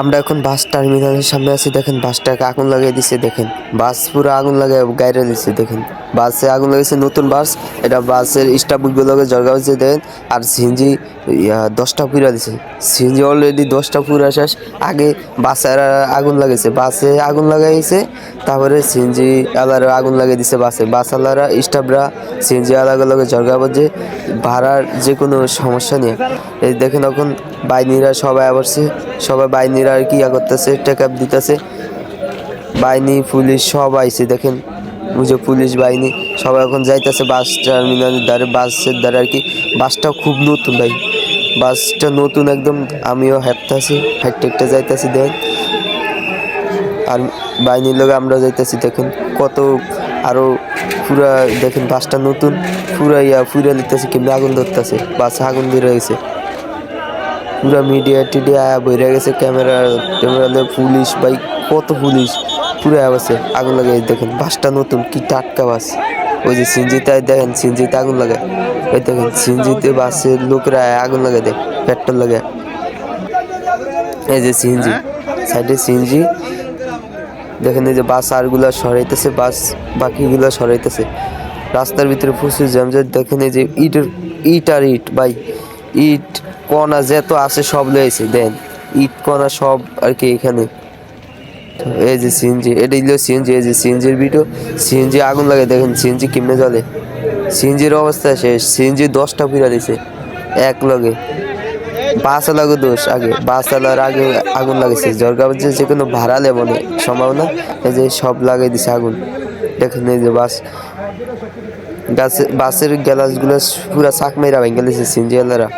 আমরা এখন বাস টার্মিনালের সামনে আছি, দেখেন বাসটাকে আগুন লাগিয়ে দিছে, দেখেন। বাস পুরো আগুন লাগিয়ে গাইরে দিচ্ছে দেখেন। বাসে আগুন লাগিয়েছে নতুন বাস, এটা বাসের স্টাফগুলোকে জর্গা হচ্ছে দেখেন। আর সিএনজি দশটা পুরা দিছে। সিএনজি অলরেডি দশটা পুরা শেষ, আগে বাসে আগুন লাগিয়েছে। বাসে আগুন লাগাইছে তারপরে সিএনজি আলার আগুন লাগিয়ে দিছে বাসে। বাস আলারা স্টাফরা সিএনজি আলাদা জর্গা বলছে ভাড়ার যে কোনো সমস্যা নেই এই দেখেন এখন বাইনিরা সবাই আবারছে সবাই বাইনিরা আর কি ইয়া করতেছে টেকআপ দিতেছে। বাহিনী, পুলিশ সব আইছে, দেখেন। বুঝে পুলিশ বাহিনী, সবাই এখন যাইতেছে বাস টার্মিনালের ধারে, বাসের ধারে আর কি। বাসটা খুব নতুন ভাই। বাসটা নতুন একদম, আমিও হাঁটতেছি, হাঁটতে হাঁটতে যাইতেছি দেখ আর বাহিনীর লোক আমরা যাইতেছি, দেখেন। কত আরও পুরা, দেখেন বাসটা নতুন, পুরা ইয়া পুরা লিখতেছে কেমনি আগুন ধরতেছে, বাসে আগুন দিয়ে রয়েছে। পুরা মিডিয়া টিডিয়া বইরে গেছে ক্যামেরা ট্যামেরা পুলিশ, ভাই, কত পুলিশ। পুরো আছে আগুন লাগে দেখেন, বাসটা নতুন, কি টাটকা বাস। ওই যে সিনজিতে দেখেন, সিনজিতে আগুন লাগে ওই দেখেন, সিনজিতে বাসের লোকেরা আগুন লাগে দেখ, পেট্রোল লাগে এই যে সিএনজি সাইডে সিএনজি দেখেন এই যে বাস আরগুলা সরাইতেছে, বাস বাকিগুলা সরাইতেছে। রাস্তার ভিতরে প্রচুর জ্যামজট দেখেন এই যে ইটের ইট আর ইট, ভাই। ইট কণা যত আছে সব লয়েছে দেন ইট কণা সব আর কি এখানে। এই যে সিএনজি এটা হলো সিএনজি এই যে সিএনজির ভিডিও সিএনজি আগুন লাগে, দেখেন সিএনজি কেমনে জ্বলে। সিএনজির অবস্থা শেষ সিএনজি দশটা পিরা দিছে, এক লগে। বাস লাগো দোষ আগে বাস আলার আগে আগুন লাগেছে জরগাঁও যে যে কোনো ভাড়া লেবো না সম্ভাবনা? এই যে সব লাগাই দিছে আগুন। দেখেন এই যে বাস গাছে বাসের গ্যালাসগুলো পুরা চাক মেরা ভেঙে গেছে সিনজিয়ালারা